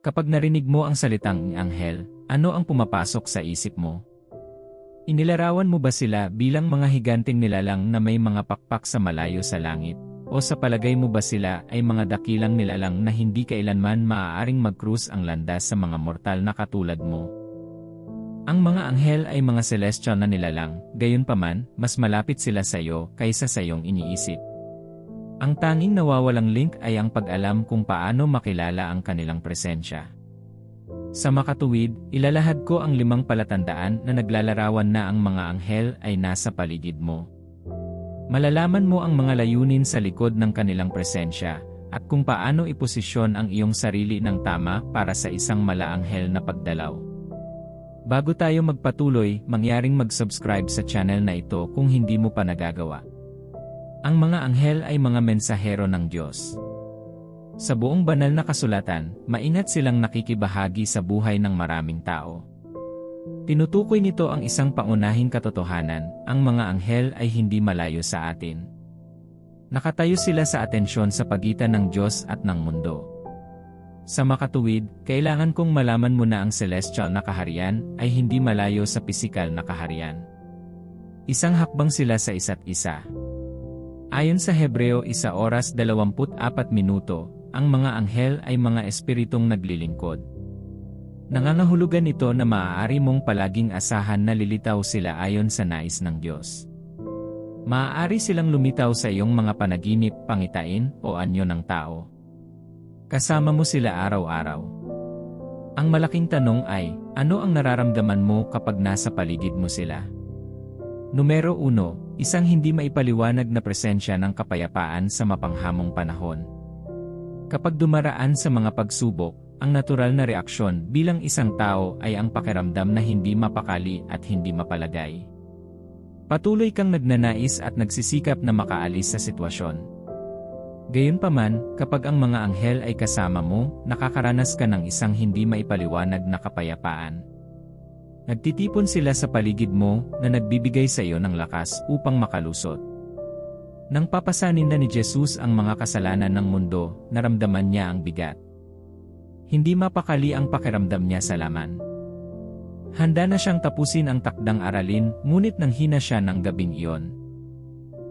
Kapag narinig mo ang salitang anghel, ano ang pumapasok sa isip mo? Inilarawan mo ba sila bilang mga higanting nilalang na may mga pakpak sa malayo sa langit? O sa palagay mo ba sila ay mga dakilang nilalang na hindi kailanman maaaring mag-cruise ang landas sa mga mortal na katulad mo? Ang mga anghel ay mga celestial na nilalang, gayon paman, mas malapit sila sa iyo kaysa sa iyong iniisip. Ang tanging nawawalang link ay ang pag-alam kung paano makilala ang kanilang presensya. Sa makatuwid, ilalahad ko ang limang palatandaan na naglalarawan na ang mga anghel ay nasa paligid mo. Malalaman mo ang mga layunin sa likod ng kanilang presensya, at kung paano iposisyon ang iyong sarili ng tama para sa isang malaanghel na pagdalaw. Bago tayo magpatuloy, mangyaring mag-subscribe sa channel na ito kung hindi mo pa nagagawa. Ang mga anghel ay mga mensahero ng Diyos. Sa buong banal na kasulatan, maingat silang nakikibahagi sa buhay ng maraming tao. Tinutukoy nito ang isang pangunahing katotohanan, ang mga anghel ay hindi malayo sa atin. Nakatayo sila sa atensyon sa pagitan ng Diyos at ng mundo. Sa makatuwid, kailangan kong malaman mo na ang celestial na kaharian ay hindi malayo sa pisikal na kaharian. Isang hakbang sila sa isa't isa. Ayon sa Hebreo 1 oras 24 minuto, ang mga anghel ay mga espiritong naglilingkod. Nangangahulugan ito na maaari mong palaging asahan na lilitaw sila ayon sa nais ng Diyos. Maaari silang lumitaw sa iyong mga panaginip, pangitain, o anyo ng tao. Kasama mo sila araw-araw. Ang malaking tanong ay, ano ang nararamdaman mo kapag nasa paligid mo sila? Numero 1, isang hindi maipaliwanag na presensya ng kapayapaan sa mapanghamong panahon. Kapag dumaraan sa mga pagsubok, ang natural na reaksyon bilang isang tao ay ang pakiramdam na hindi mapakali at hindi mapalagay. Patuloy kang nagnanais at nagsisikap na makaalis sa sitwasyon. Gayunpaman, kapag ang mga anghel ay kasama mo, nakakaranas ka ng isang hindi maipaliwanag na kapayapaan. Nagtitipon sila sa paligid mo na nagbibigay sa iyo ng lakas upang makalusot. Nang papasanin na ni Jesus ang mga kasalanan ng mundo, naramdaman niya ang bigat. Hindi mapakali ang pakiramdam niya sa laman. Handa na siyang tapusin ang takdang aralin, ngunit nang hina siya ng gabing iyon.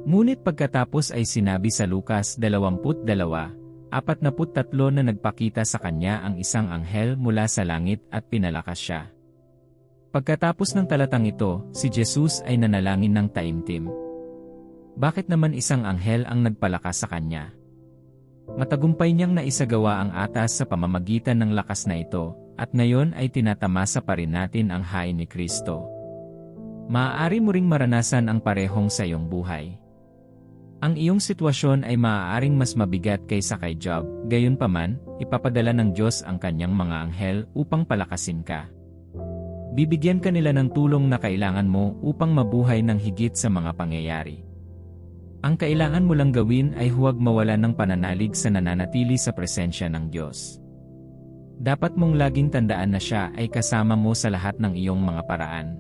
Ngunit pagkatapos ay sinabi sa Lukas 22, 43 na nagpakita sa kanya ang isang anghel mula sa langit at pinalakas siya. Pagkatapos ng talatang ito, si Jesus ay nanalangin ng taimtim. Bakit naman isang anghel ang nagpalakas sa kanya? Matagumpay niyang naisagawa ang atas sa pamamagitan ng lakas na ito, at ngayon ay tinatamasa pa rin natin ang hain ni Kristo. Maaari mo ring maranasan ang parehong sa iyong buhay. Ang iyong sitwasyon ay maaaring mas mabigat kaysa kay Job, gayon paman, ipapadala ng Diyos ang kanyang mga anghel upang palakasin ka. Bibigyan ka nila ng tulong na kailangan mo upang mabuhay ng higit sa mga pangyayari. Ang kailangan mo lang gawin ay huwag mawala ng pananalig sa nananatili sa presensya ng Diyos. Dapat mong laging tandaan na siya ay kasama mo sa lahat ng iyong mga paraan.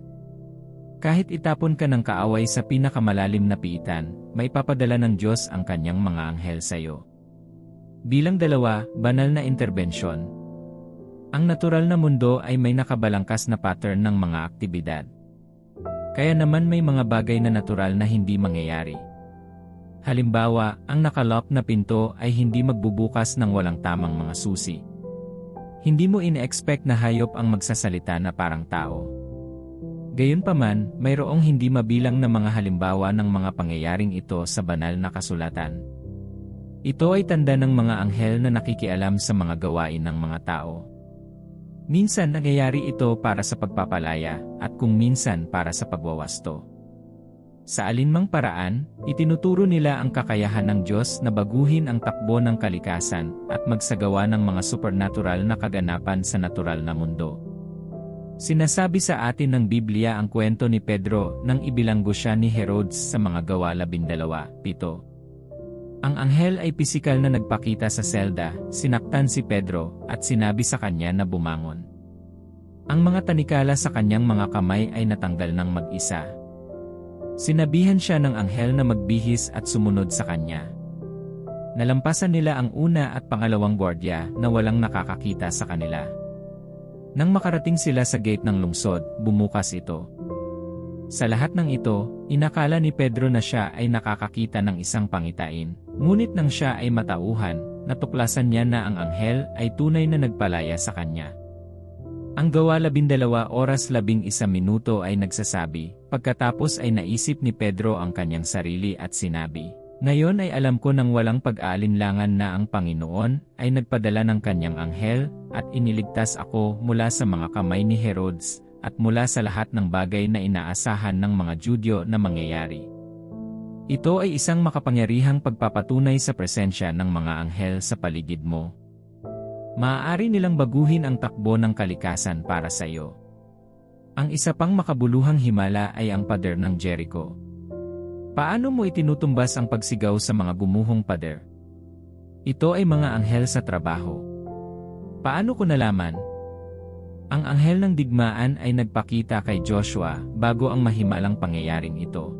Kahit itapon ka ng kaaway sa pinakamalalim na piitan, may papadala ng Diyos ang kanyang mga anghel sa iyo. Bilang dalawa, banal na interbensyon. Ang natural na mundo ay may nakabalangkas na pattern ng mga aktibidad. Kaya naman may mga bagay na natural na hindi mangyayari. Halimbawa, ang nakalock na pinto ay hindi magbubukas ng walang tamang mga susi. Hindi mo ine-expect na hayop ang magsasalita na parang tao. Gayunpaman, mayroong hindi mabilang na mga halimbawa ng mga pangyayaring ito sa banal na kasulatan. Ito ay tanda ng mga anghel na nakikialam sa mga gawain ng mga tao. Minsan nangyayari ito para sa pagpapalaya, at kung minsan para sa pagwawasto. Sa alinmang paraan, itinuturo nila ang kakayahan ng Diyos na baguhin ang takbo ng kalikasan at magsagawa ng mga supernatural na kaganapan sa natural na mundo. Sinasabi sa atin ng Biblia ang kwento ni Pedro nang ibilanggo siya ni Herodes sa mga gawa labindalawa, pito. Ang anghel ay pisikal na nagpakita sa selda, sinaktan si Pedro, at sinabi sa kanya na bumangon. Ang mga tanikala sa kanyang mga kamay ay natanggal ng mag-isa, Sinabihan siya ng anghel na magbihis at sumunod sa kanya. Nalampasan nila ang una at pangalawang gwardiya na walang nakakakita sa kanila. Nang makarating sila sa gate ng lungsod, bumukas ito. Sa lahat ng ito, inakala ni Pedro na siya ay nakakakita ng isang pangitain, ngunit nang siya ay matauhan, natuklasan niya na ang anghel ay tunay na nagpalaya sa kanya. Ang gawa labindalawa oras labing isa minuto ay nagsasabi, pagkatapos ay naisip ni Pedro ang kanyang sarili at sinabi, Ngayon ay alam ko nang walang pag-aalinlangan na ang Panginoon ay nagpadala ng kanyang anghel at iniligtas ako mula sa mga kamay ni Herodes at mula sa lahat ng bagay na inaasahan ng mga Judyo na mangyayari. Ito ay isang makapangyarihang pagpapatunay sa presensya ng mga anghel sa paligid mo. Maaari nilang baguhin ang takbo ng kalikasan para sa iyo. Ang isa pang makabuluhang himala ay ang pader ng Jericho. Paano mo itinutumbas ang pagsigaw sa mga gumuhong pader? Ito ay mga anghel sa trabaho. Paano ko nalaman? Ang anghel ng digmaan ay nagpakita kay Joshua bago ang mahimalang pangyayaring ito.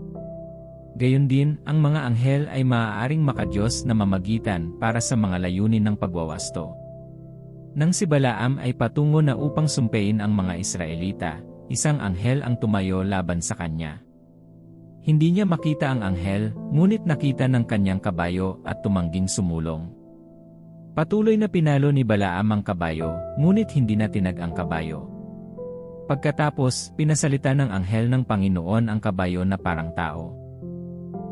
Gayon din, ang mga anghel ay maaaring makadiyos na mamagitan para sa mga layunin ng pagwawasto. Nang si Balaam ay patungo na upang sumpein ang mga Israelita, isang anghel ang tumayo laban sa kanya. Hindi niya makita ang anghel, ngunit nakita ng kanyang kabayo at tumangging sumulong. Patuloy na pinalo ni Balaam ang kabayo, ngunit hindi na tinag ang kabayo. Pagkatapos, pinasalita ng anghel ng Panginoon ang kabayo na parang tao.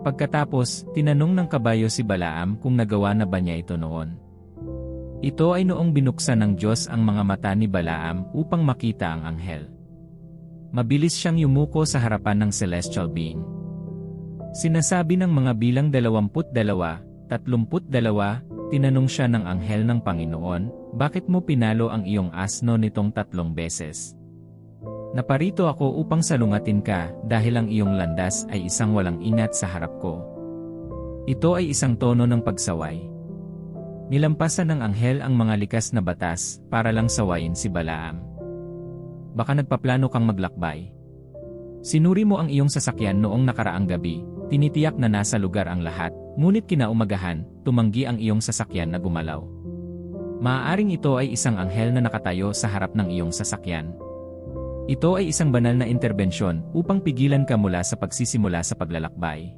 Pagkatapos, tinanong ng kabayo si Balaam kung nagawa na ba niya ito noon. Ito ay noong binuksan ng Diyos ang mga mata ni Balaam upang makita ang anghel. Mabilis siyang yumuko sa harapan ng celestial being. Sinasabi ng mga bilang 22, 32, Tinanong siya ng anghel ng Panginoon, bakit mo pinalo ang iyong asno nitong tatlong beses? Naparito ako upang salungatin ka dahil ang iyong landas ay isang walang ingat sa harap ko. Ito ay isang tono ng pagsaway. Nilampasan ng anghel ang mga likas na batas para lang sawayin si Balaam. Baka nagpaplano kang maglakbay. Sinuri mo ang iyong sasakyan noong nakaraang gabi, tinitiyak na nasa lugar ang lahat, Ngunit kinaumagahan, tumanggi ang iyong sasakyan na gumalaw. Maaaring ito ay isang anghel na nakatayo sa harap ng iyong sasakyan. Ito ay isang banal na interbensyon upang pigilan ka mula sa pagsisimula sa paglalakbay.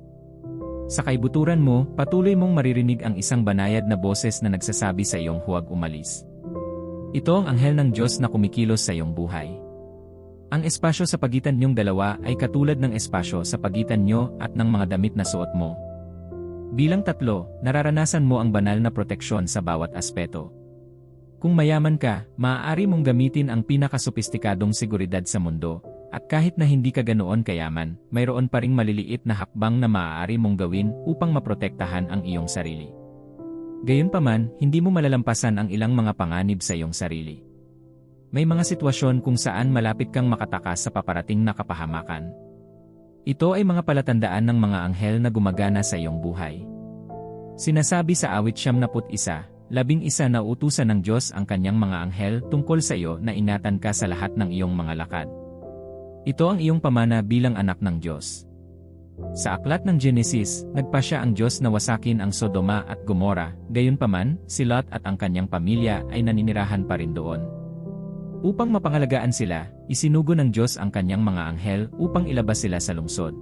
Sa kaibuturan mo, patuloy mong maririnig ang isang banayad na boses na nagsasabi sa iyong huwag umalis. Ito ang anghel ng Diyos na kumikilos sa iyong buhay. Ang espasyo sa pagitan niyong dalawa ay katulad ng espasyo sa pagitan niyo at ng mga damit na suot mo, Bilang tatlo, nararanasan mo ang banal na proteksyon sa bawat aspeto. Kung mayaman ka, maaari mong gamitin ang pinakasopistikadong seguridad sa mundo, at kahit na hindi ka ganoon kayaman, mayroon pa ring maliliit na hakbang na maaari mong gawin upang maprotektahan ang iyong sarili. Gayunpaman, hindi mo malalampasan ang ilang mga panganib sa iyong sarili. May mga sitwasyon kung saan malapit kang makatakas sa paparating na kapahamakan, ito ay mga palatandaan ng mga anghel na gumagana sa iyong buhay. Sinasabi sa awit siyam naput isa, labing isa na utusan ng Diyos ang kanyang mga anghel tungkol sa iyo na inatan ka sa lahat ng iyong mga lakad. Ito ang iyong pamana bilang anak ng Diyos. Sa aklat ng Genesis, nagpa siya ang Diyos na wasakin ang Sodoma at Gomora, gayunpaman, si Lot at ang kanyang pamilya ay naninirahan pa rin doon. Upang mapangalagaan sila, isinugo ng Diyos ang kanyang mga anghel upang ilabas sila sa lungsod.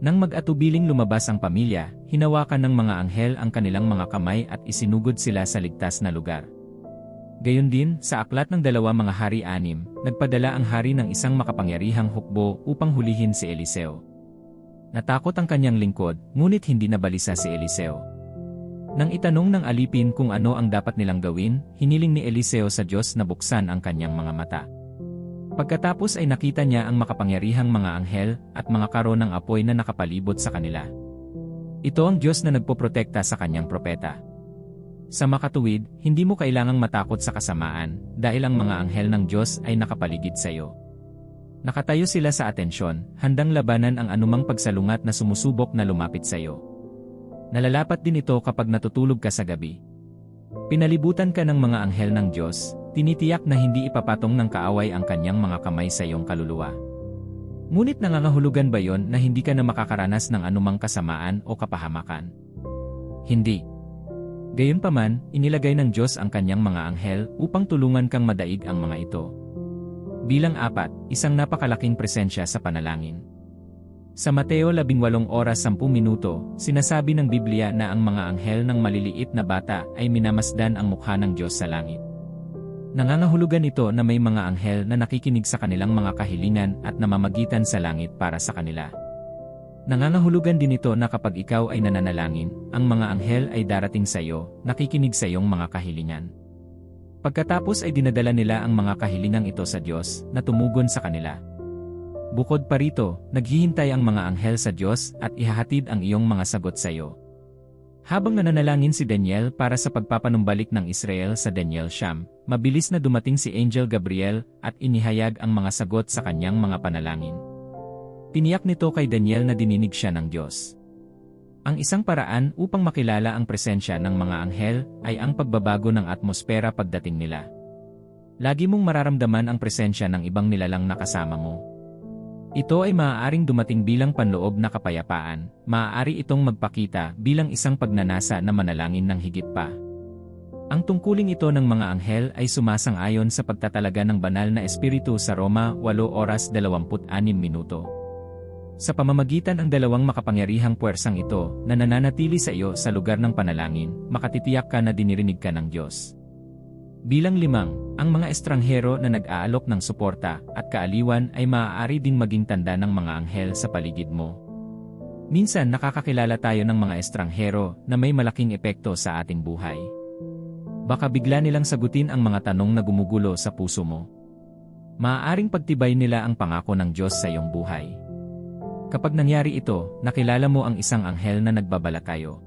Nang mag-atubiling lumabas ang pamilya, hinawakan ng mga anghel ang kanilang mga kamay at isinugod sila sa ligtas na lugar. Gayon din, sa aklat ng dalawa mga hari anim, nagpadala ang hari ng isang makapangyarihang hukbo upang hulihin si Eliseo. Natakot ang kanyang lingkod, ngunit hindi nabalisa si Eliseo. Nang itanong ng alipin kung ano ang dapat nilang gawin, hiniling ni Eliseo sa Diyos na buksan ang kanyang mga mata. Pagkatapos ay nakita niya ang makapangyarihang mga anghel at mga karo ng apoy na nakapalibot sa kanila. Ito ang Diyos na nagpoprotekta sa kanyang propeta. Sa makatuwid, hindi mo kailangang matakot sa kasamaan dahil ang mga anghel ng Diyos ay nakapaligid sa iyo. Nakatayo sila sa atensyon, handang labanan ang anumang pagsalungat na sumusubok na lumapit sa iyo. Nalalapat din ito kapag natutulog ka sa gabi. Pinalibutan ka ng mga anghel ng Diyos, tinitiyak na hindi ipapatong ng kaaway ang kanyang mga kamay sa iyong kaluluwa. Ngunit nangangahulugan ba yon na hindi ka na makakaranas ng anumang kasamaan o kapahamakan? Hindi. Gayunpaman, inilagay ng Diyos ang kanyang mga anghel upang tulungan kang madaig ang mga ito. Bilang apat, isang napakalaking presensya sa panalangin. Sa Mateo 18 oras 10 minuto, sinasabi ng Biblia na ang mga anghel ng maliliit na bata ay minamasdan ang mukha ng Diyos sa langit. Nangangahulugan ito na may mga anghel na nakikinig sa kanilang mga kahilingan at namamagitan sa langit para sa kanila. Nangangahulugan din ito na kapag ikaw ay nananalangin, ang mga anghel ay darating sa iyo, nakikinig sa iyong mga kahilingan. Pagkatapos ay dinadala nila ang mga kahilingang ito sa Diyos na tumugon sa kanila. Bukod pa rito, naghihintay ang mga anghel sa Diyos at ihahatid ang iyong mga sagot sa iyo. Habang nananalangin si Daniel para sa pagpapanumbalik ng Israel sa Daniel Sham, mabilis na dumating si Angel Gabriel at inihayag ang mga sagot sa kanyang mga panalangin. Tiniyak nito kay Daniel na dininig siya ng Diyos. Ang isang paraan upang makilala ang presensya ng mga anghel ay ang pagbabago ng atmosfera pagdating nila. Lagi mong mararamdaman ang presensya ng ibang nilalang nakasama mo. Ito ay maaaring dumating bilang panloob na kapayapaan, maaari itong magpakita bilang isang pagnanasa na manalangin ng higit pa. Ang tungkuling ito ng mga anghel ay sumasang-ayon sa pagtatalaga ng banal na espiritu sa Roma 8 oras 26 minuto. Sa pamamagitan ang dalawang makapangyarihang puwersang ito na nananatili sa iyo sa lugar ng panalangin, makatitiyak ka na dinirinig ka ng Diyos. Bilang limang, ang mga estranghero na nag-aalok ng suporta at kaaliwan ay maaari ding maging tanda ng mga anghel sa paligid mo. Minsan nakakakilala tayo ng mga estranghero na may malaking epekto sa ating buhay. Baka bigla nilang sagutin ang mga tanong na gumugulo sa puso mo. Maaaring pagtibay nila ang pangako ng Diyos sa iyong buhay. Kapag nangyari ito, nakilala mo ang isang anghel na nagbabalakayo.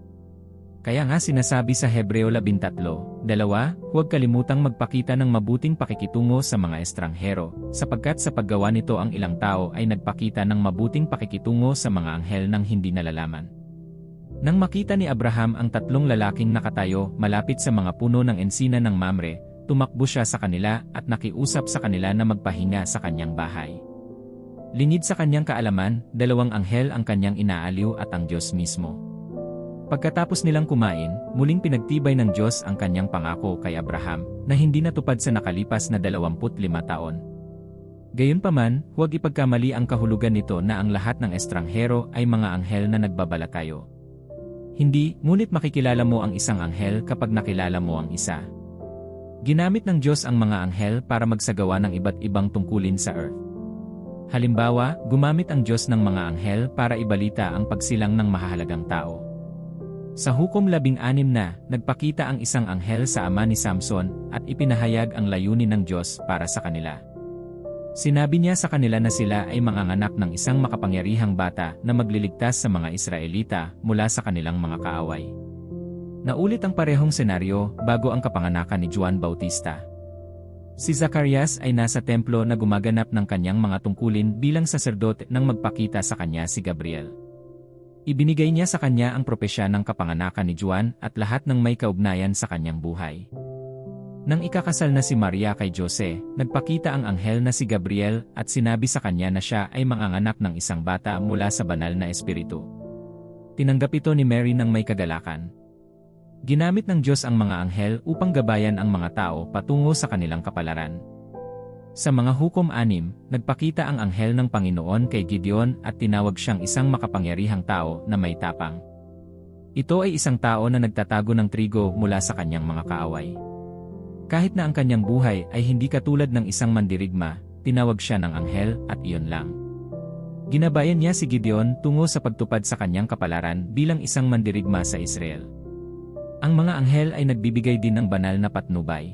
Kaya nga sinasabi sa Hebreo 13, dalawa, huwag kalimutang magpakita ng mabuting pakikitungo sa mga estranghero, sapagkat sa paggawa nito ang ilang tao ay nagpakita ng mabuting pakikitungo sa mga anghel ng hindi nalalaman. Nang makita ni Abraham ang tatlong lalaking nakatayo malapit sa mga puno ng ensina ng Mamre, tumakbo siya sa kanila at nakiusap sa kanila na magpahinga sa kanyang bahay. Lingid sa kanyang kaalaman, dalawang anghel ang kanyang inaaliw at ang Diyos mismo. Pagkatapos nilang kumain, muling pinagtibay ng Diyos ang kanyang pangako kay Abraham na hindi natupad sa nakalipas na 25 taon. Gayunpaman, huwag ipagkamali ang kahulugan nito na ang lahat ng estranghero ay mga anghel na nagbabalakayo. Hindi, ngunit makikilala mo ang isang anghel kapag nakilala mo ang isa. Ginamit ng Diyos ang mga anghel para magsagawa ng iba't ibang tungkulin sa earth. Halimbawa, gumamit ang Diyos ng mga anghel para ibalita ang pagsilang ng mahahalagang tao. Sa hukom labing anim na, nagpakita ang isang anghel sa ama ni Samson at ipinahayag ang layunin ng Diyos para sa kanila. Sinabi niya sa kanila na sila ay manganganak ng isang makapangyarihang bata na magliligtas sa mga Israelita mula sa kanilang mga kaaway. Naulit ang parehong senaryo bago ang kapanganakan ni Juan Bautista. Si Zacarias ay nasa templo na gumaganap ng kanyang mga tungkulin bilang saserdote nang magpakita sa kanya si Gabriel. Ibinigay niya sa kanya ang propesya ng kapanganakan ni Juan at lahat ng may kaugnayan sa kanyang buhay. Nang ikakasal na si Maria kay Jose, nagpakita ang anghel na si Gabriel at sinabi sa kanya na siya ay manganganak ng isang bata mula sa banal na espiritu. Tinanggap ito ni Mary ng may kagalakan. Ginamit ng Diyos ang mga anghel upang gabayan ang mga tao patungo sa kanilang kapalaran. Sa mga hukom anim, nagpakita ang anghel ng Panginoon kay Gideon at tinawag siyang isang makapangyarihang tao na may tapang. Ito ay isang tao na nagtatago ng trigo mula sa kanyang mga kaaway. Kahit na ang kanyang buhay ay hindi katulad ng isang mandirigma, tinawag siya ng anghel at iyon lang. Ginabayan niya si Gideon tungo sa pagtupad sa kanyang kapalaran bilang isang mandirigma sa Israel. Ang mga anghel ay nagbibigay din ng banal na patnubay.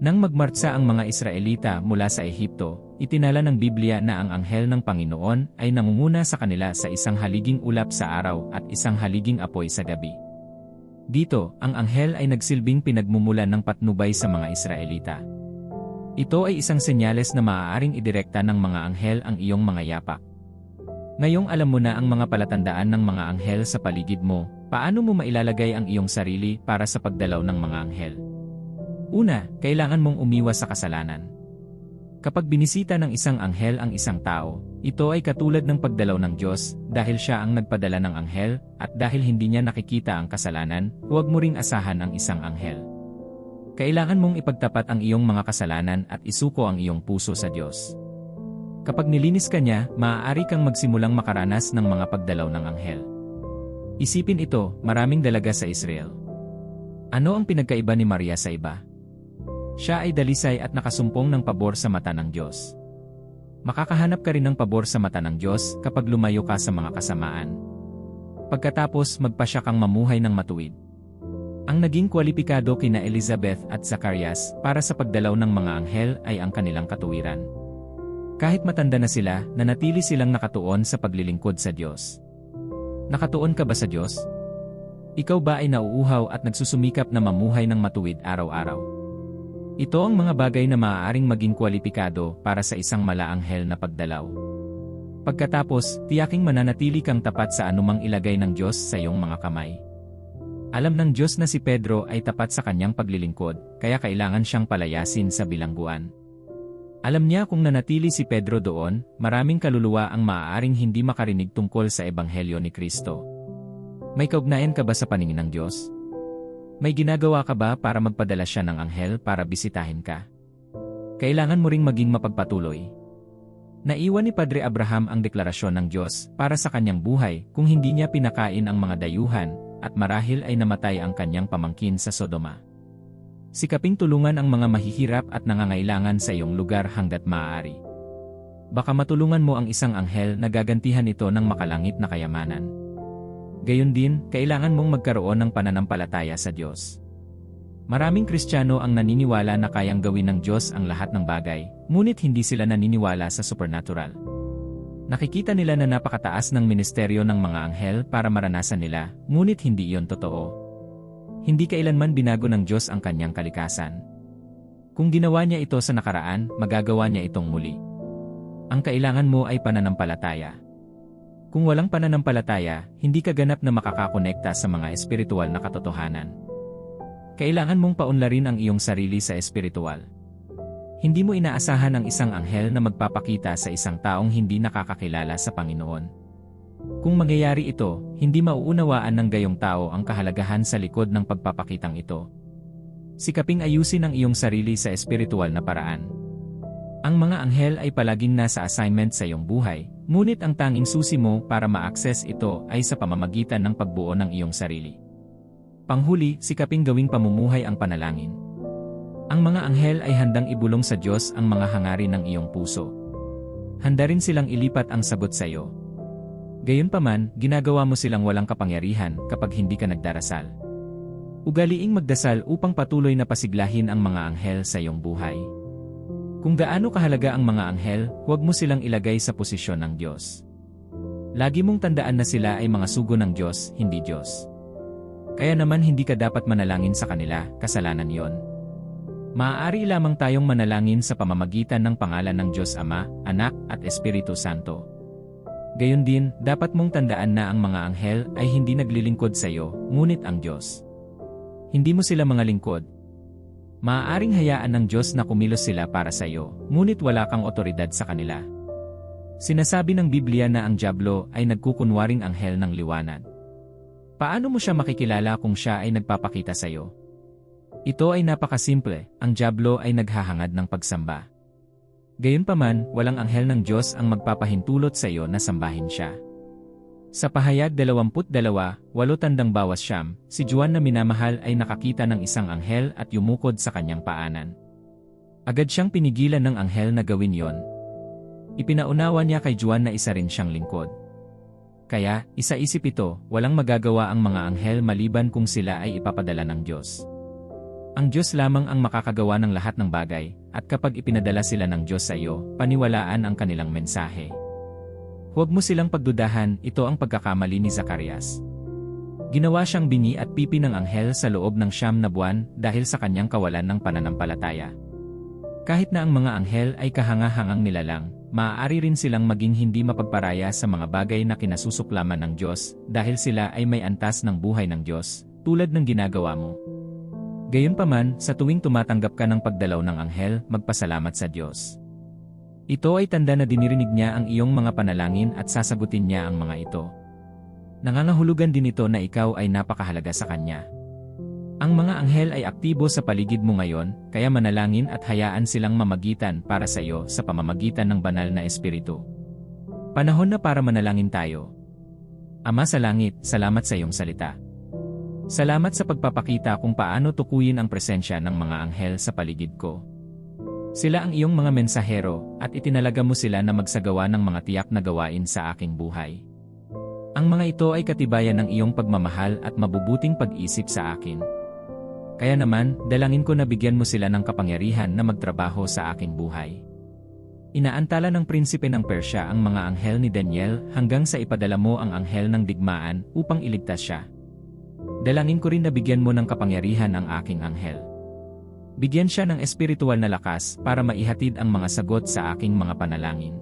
Nang magmartsa ang mga Israelita mula sa Ehipto, itinala ng Biblia na ang anghel ng Panginoon ay nangunguna sa kanila sa isang haliging ulap sa araw at isang haliging apoy sa gabi. Dito, ang anghel ay nagsilbing pinagmumulan ng patnubay sa mga Israelita. Ito ay isang senyales na maaaring idirekta ng mga anghel ang iyong mga yapak. Ngayong alam mo na ang mga palatandaan ng mga anghel sa paligid mo, paano mo mailalagay ang iyong sarili para sa pagdalaw ng mga anghel? Una, kailangan mong umiwas sa kasalanan. Kapag binisita ng isang anghel ang isang tao, ito ay katulad ng pagdalaw ng Diyos dahil siya ang nagpadala ng anghel at dahil hindi niya nakikita ang kasalanan, huwag mo ring asahan ang isang anghel. Kailangan mong ipagtapat ang iyong mga kasalanan at isuko ang iyong puso sa Diyos. Kapag nilinis ka niya, maaari kang magsimulang makaranas ng mga pagdalaw ng anghel. Isipin ito, maraming dalaga sa Israel. Ano ang pinagkaiba ni Maria sa iba? Siya ay dalisay at nakasumpong ng pabor sa mata ng Diyos. Makakahanap ka rin ng pabor sa mata ng Diyos kapag lumayo ka sa mga kasamaan. Pagkatapos magpasya kang mamuhay ng matuwid. Ang naging kwalipikado kina Elizabeth at Zacarias para sa pagdalaw ng mga anghel ay ang kanilang katuwiran. Kahit matanda na sila, nanatili silang nakatuon sa paglilingkod sa Diyos. Nakatuon ka ba sa Diyos? Ikaw ba ay nauuhaw at nagsusumikap na mamuhay ng matuwid araw-araw? Ito ang mga bagay na maaaring maging kwalipikado para sa isang malaanghel na pagdalaw. Pagkatapos, tiyaking mananatili kang tapat sa anumang ilagay ng Diyos sa iyong mga kamay. Alam ng Diyos na si Pedro ay tapat sa kanyang paglilingkod, kaya kailangan siyang palayasin sa bilangguan. Alam niya kung nanatili si Pedro doon, maraming kaluluwa ang maaaring hindi makarinig tungkol sa Ebanghelyo ni Kristo. May kaugnayan ka ba sa paningin ng Diyos? May ginagawa ka ba para magpadala siya ng anghel para bisitahin ka? Kailangan mo ring maging mapagpatuloy. Naiwan ni Padre Abraham ang deklarasyon ng Diyos para sa kanyang buhay kung hindi niya pinakain ang mga dayuhan, at marahil ay namatay ang kanyang pamangkin sa Sodoma. Sikaping tulungan ang mga mahihirap at nangangailangan sa iyong lugar hanggat maaari. Baka matulungan mo ang isang anghel na gagantihan ito ng makalangit na kayamanan. Gayon din, kailangan mong magkaroon ng pananampalataya sa Diyos. Maraming Kristiyano ang naniniwala na kayang gawin ng Diyos ang lahat ng bagay, ngunit hindi sila naniniwala sa supernatural. Nakikita nila na napakataas ng ministeryo ng mga anghel para maranasan nila, ngunit hindi iyon totoo. Hindi kailanman binago ng Diyos ang kanyang kalikasan. Kung ginawa niya ito sa nakaraan, magagawa niya itong muli. Ang kailangan mo ay pananampalataya. Kung walang pananampalataya, hindi ka ganap na makakakonekta sa mga espiritual na katotohanan. Kailangan mong paunlarin ang iyong sarili sa espiritual. Hindi mo inaasahan ang isang anghel na magpapakita sa isang taong hindi nakakakilala sa Panginoon. Kung mangyayari ito, hindi mauunawaan ng gayong tao ang kahalagahan sa likod ng pagpapakitang ito. Sikaping ayusin ang iyong sarili sa espiritual na paraan. Ang mga anghel ay palaging nasa assignment sa iyong buhay, ngunit ang tanging susi mo para ma-access ito ay sa pamamagitan ng pagbuo ng iyong sarili. Panghuli, sikaping gawing pamumuhay ang panalangin. Ang mga anghel ay handang ibulong sa Diyos ang mga hangarin ng iyong puso. Handa rin silang ilipat ang sagot sa iyo. Gayunpaman, ginagawa mo silang walang kapangyarihan kapag hindi ka nagdarasal. Ugaliing magdasal upang patuloy na pasiglahin ang mga anghel sa iyong buhay. Kung gaano kahalaga ang mga anghel, huwag mo silang ilagay sa posisyon ng Diyos. Lagi mong tandaan na sila ay mga sugo ng Diyos, hindi Diyos. Kaya naman hindi ka dapat manalangin sa kanila, kasalanan yon. Maaari lamang tayong manalangin sa pamamagitan ng pangalan ng Diyos Ama, Anak, at Espiritu Santo. Gayon din, dapat mong tandaan na ang mga anghel ay hindi naglilingkod sa iyo, ngunit ang Diyos. Hindi mo sila mga lingkod. Maaaring hayaan ng Diyos na kumilos sila para sa iyo, ngunit wala kang otoridad sa kanila. Sinasabi ng Biblia na ang Diablo ay nagkukunwaring anghel ng liwanag. Paano mo siya makikilala kung siya ay nagpapakita sa iyo? Ito ay napakasimple, ang Diablo ay naghahangad ng pagsamba. Gayunpaman, walang anghel ng Diyos ang magpapahintulot sa iyo na sambahin siya. Sa pahayag 22, walo tandang bawas siyam, si Juan na minamahal ay nakakita ng isang anghel at yumukod sa kanyang paanan. Agad siyang pinigilan ng anghel na gawin yon. Ipinaunawa niya kay Juan na isa rin siyang lingkod. Kaya, isa-isip ito, walang magagawa ang mga anghel maliban kung sila ay ipapadala ng Diyos. Ang Diyos lamang ang makakagawa ng lahat ng bagay, at kapag ipinadala sila ng Diyos sa iyo, paniwalaan ang kanilang mensahe. Huwag mo silang pagdudahan, ito ang pagkakamali ni Zacarias. Ginawa siyang bingi at pipi ng anghel sa loob ng siyam na buwan dahil sa kanyang kawalan ng pananampalataya. Kahit na ang mga anghel ay kahangahangang nilalang, maaari rin silang maging hindi mapagparaya sa mga bagay na kinasusuklaman ng Diyos dahil sila ay may antas ng buhay ng Diyos, tulad ng ginagawa mo. Gayunpaman, sa tuwing tumatanggap ka ng pagdalaw ng anghel, magpasalamat sa Diyos. Ito ay tanda na dinirinig niya ang iyong mga panalangin at sasagutin niya ang mga ito. Nangangahulugan din ito na ikaw ay napakahalaga sa Kanya. Ang mga anghel ay aktibo sa paligid mo ngayon, kaya manalangin at hayaan silang mamagitan para sa iyo sa pamamagitan ng banal na Espiritu. Panahon na para manalangin tayo. Ama sa langit, salamat sa iyong salita. Salamat sa pagpapakita kung paano tukuyin ang presensya ng mga anghel sa paligid ko. Sila ang iyong mga mensahero at itinalaga mo sila na magsagawa ng mga tiyak na gawain sa aking buhay. Ang mga ito ay katibayan ng iyong pagmamahal at mabubuting pag-isip sa akin. Kaya naman, dalangin ko na bigyan mo sila ng kapangyarihan na magtrabaho sa aking buhay. Inaantala ng prinsipe ng Persya ang mga anghel ni Daniel hanggang sa ipadala mo ang anghel ng digmaan upang iligtas siya. Dalangin ko rin na bigyan mo ng kapangyarihan ang aking anghel. Bigyan siya ng espiritual na lakas para maihatid ang mga sagot sa aking mga panalangin.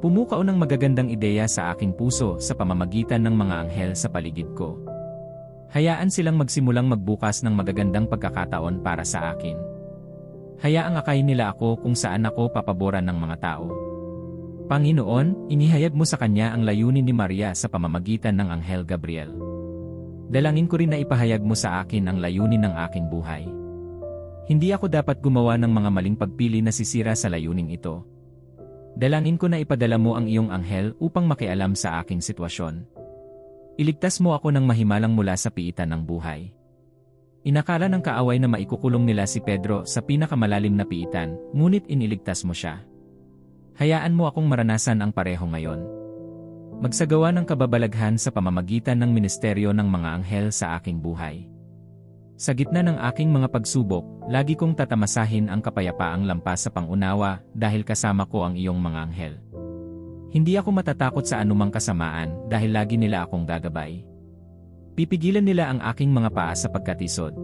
Pumukao ng magagandang ideya sa aking puso sa pamamagitan ng mga anghel sa paligid ko. Hayaan silang magsimulang magbukas ng magagandang pagkakataon para sa akin. Hayaang akayin nila ako kung saan ako papaboran ng mga tao. Panginoon, inihayag mo sa kanya ang layunin ni Maria sa pamamagitan ng Anghel Gabriel. Dalangin ko rin na ipahayag mo sa akin ang layunin ng aking buhay. Hindi ako dapat gumawa ng mga maling pagpili na sisira sa layuning ito. Dalangin ko na ipadala mo ang iyong anghel upang makialam sa aking sitwasyon. Iligtas mo ako ng mahimalang mula sa piitan ng buhay. Inakala ng kaaway na maikukulong nila si Pedro sa pinakamalalim na piitan, ngunit iniligtas mo siya. Hayaan mo akong maranasan ang pareho ngayon. Magsagawa ng kababalaghan sa pamamagitan ng ministeryo ng mga anghel sa aking buhay. Sa gitna ng aking mga pagsubok, lagi kong tatamasahin ang kapayapaang lampas sa pangunawa dahil kasama ko ang iyong mga anghel. Hindi ako matatakot sa anumang kasamaan dahil lagi nila akong gagabay. Pipigilan nila ang aking mga paa sa pagkatisod.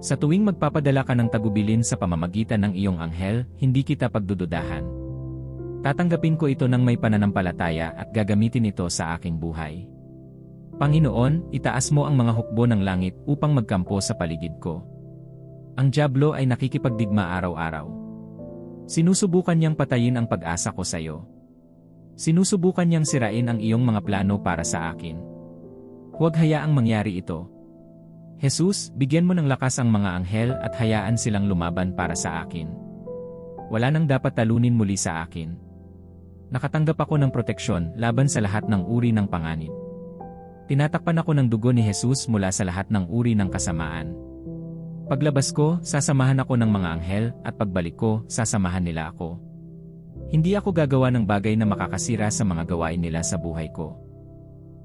Sa tuwing magpapadala ka ng tagubilin sa pamamagitan ng iyong anghel, hindi kita pagdududahan. Tatanggapin ko ito ng may pananampalataya at gagamitin ito sa aking buhay. Panginoon, itaas mo ang mga hukbo ng langit upang magkampo sa paligid ko. Ang Diablo ay nakikipagdigma araw-araw. Sinusubukan niyang patayin ang pag-asa ko sa iyo. Sinusubukan niyang sirain ang iyong mga plano para sa akin. Huwag hayaang mangyari ito. Jesus, bigyan mo ng lakas ang mga anghel at hayaan silang lumaban para sa akin. Wala nang dapat talunin muli sa akin. Nakatanggap ako ng proteksyon laban sa lahat ng uri ng panganib. Tinatakpan ako ng dugo ni Jesus mula sa lahat ng uri ng kasamaan. Paglabas ko, sasamahan ako ng mga anghel at pagbalik ko, sasamahan nila ako. Hindi ako gagawa ng bagay na makakasira sa mga gawain nila sa buhay ko.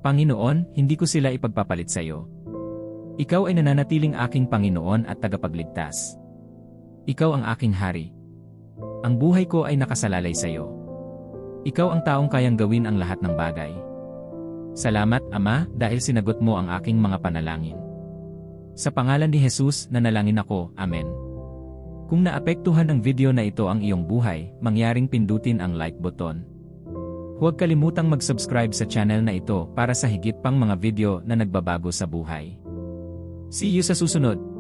Panginoon, hindi ko sila ipagpapalit sa iyo. Ikaw ay nananatiling aking Panginoon at tagapagligtas. Ikaw ang aking hari. Ang buhay ko ay nakasalalay sa iyo. Ikaw ang taong kayang gawin ang lahat ng bagay. Salamat, Ama, dahil sinagot mo ang aking mga panalangin. Sa pangalan ni Jesus, nanalangin ako, Amen. Kung naapektuhan ng video na ito ang iyong buhay, mangyaring pindutin ang like button. Huwag kalimutang mag-subscribe sa channel na ito para sa higit pang mga video na nagbabago sa buhay. See you sa susunod!